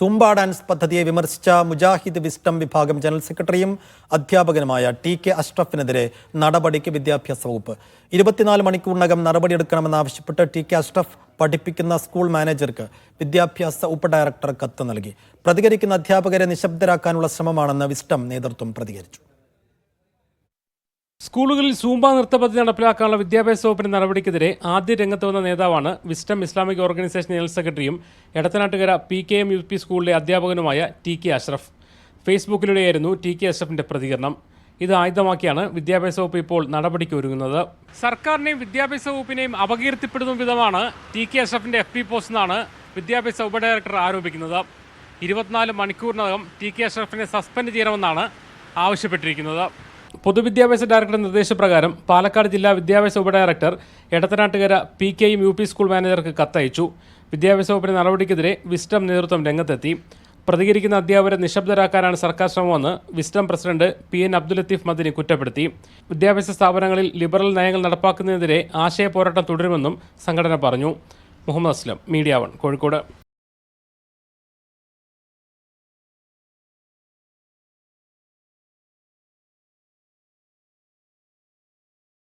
Zumba dance പദ്ധതിയെ വിമർശിച്ച Mujahid wisdom വിഭാഗം ജനറൽ സെക്രട്ടറിയും അധ്യാപകനുമായ ടി കെ അഷ്റഫിനെതിരെ നടപടിക്ക് വിദ്യാഭ്യാസ വകുപ്പ്. ഇരുപത്തിനാല് മണിക്കൂറിനകം നടപടിയെടുക്കണമെന്നാവശ്യപ്പെട്ട് ടി കെ അഷ്റഫ് പഠിപ്പിക്കുന്ന സ്കൂൾ മാനേജർക്ക് വിദ്യാഭ്യാസ ഉപ ഡയറക്ടർ കത്ത് നൽകി. പ്രതികരിക്കുന്ന അധ്യാപകരെ നിശബ്ദരാക്കാനുള്ള ശ്രമമാണെന്ന് വിസ്റ്റം നേതൃത്വം പ്രതികരിച്ചു. സ്കൂളുകളിൽ സൂംബ നൃത്ത പദ്ധതി നടപ്പിലാക്കാനുള്ള വിദ്യാഭ്യാസ വകുപ്പിന്റെ നടപടിക്കെതിരെ ആദ്യ രംഗത്ത് വന്ന നേതാവാണ് വിസ്റ്റം ഇസ്ലാമിക് ഓർഗനൈസേഷൻ ജനറൽ സെക്രട്ടറിയും Edathanattukara P K M U P സ്കൂളിലെ അധ്യാപകനുമായ ടി കെ അഷ്റഫ്. ഫേസ്ബുക്കിലൂടെയായിരുന്നു ടി കെ അഷ്റഫിന്റെ പ്രതികരണം. ഇത് ആയുധമാക്കിയാണ് വിദ്യാഭ്യാസ വകുപ്പ് ഇപ്പോൾ നടപടിക്ക് ഒരുങ്ങുന്നത്. സർക്കാരിനെയും വിദ്യാഭ്യാസ വകുപ്പിനെയും അപകീർത്തിപ്പെടുന്ന വിധമാണ് ടി കെ അഷ്റഫിന്റെ എഫ് പി പോസ്റ്റ് എന്നാണ് വിദ്യാഭ്യാസ ഉപഡയറക്ടർ ആരോപിക്കുന്നത്. ഇരുപത്തിനാല് മണിക്കൂറിനകം ടി കെ അഷ്റഫിനെ സസ്പെൻഡ് ചെയ്യണമെന്നാണ് ആവശ്യപ്പെട്ടിരിക്കുന്നത്. പൊതുവിദ്യാഭ്യാസ ഡയറക്ടറുടെ നിർദ്ദേശപ്രകാരം പാലക്കാട് ജില്ലാ വിദ്യാഭ്യാസ ഉപഡയറക്ടർ എടത്തനാട്ടുകര പി കെയും യു പി സ്കൂൾ മാനേജർക്ക് കത്തയച്ചു. വിദ്യാഭ്യാസ വകുപ്പിന്റെ നടപടിക്കെതിരെ വിസ്റ്റം നേതൃത്വം രംഗത്തെത്തി. പ്രതികരിക്കുന്ന അധ്യാപകരെ നിശബ്ദരാക്കാനാണ് സർക്കാർ ശ്രമമെന്ന് wisdom president P N Abdul Latheef Madani കുറ്റപ്പെടുത്തി. വിദ്യാഭ്യാസ സ്ഥാപനങ്ങളിൽ ലിബറൽ നയങ്ങൾ നടപ്പാക്കുന്നതിനെതിരെ ആശയ പോരാട്ടം തുടരുമെന്നും സംഘടന പറഞ്ഞു. Muhammad Aslam media one Kozhikode.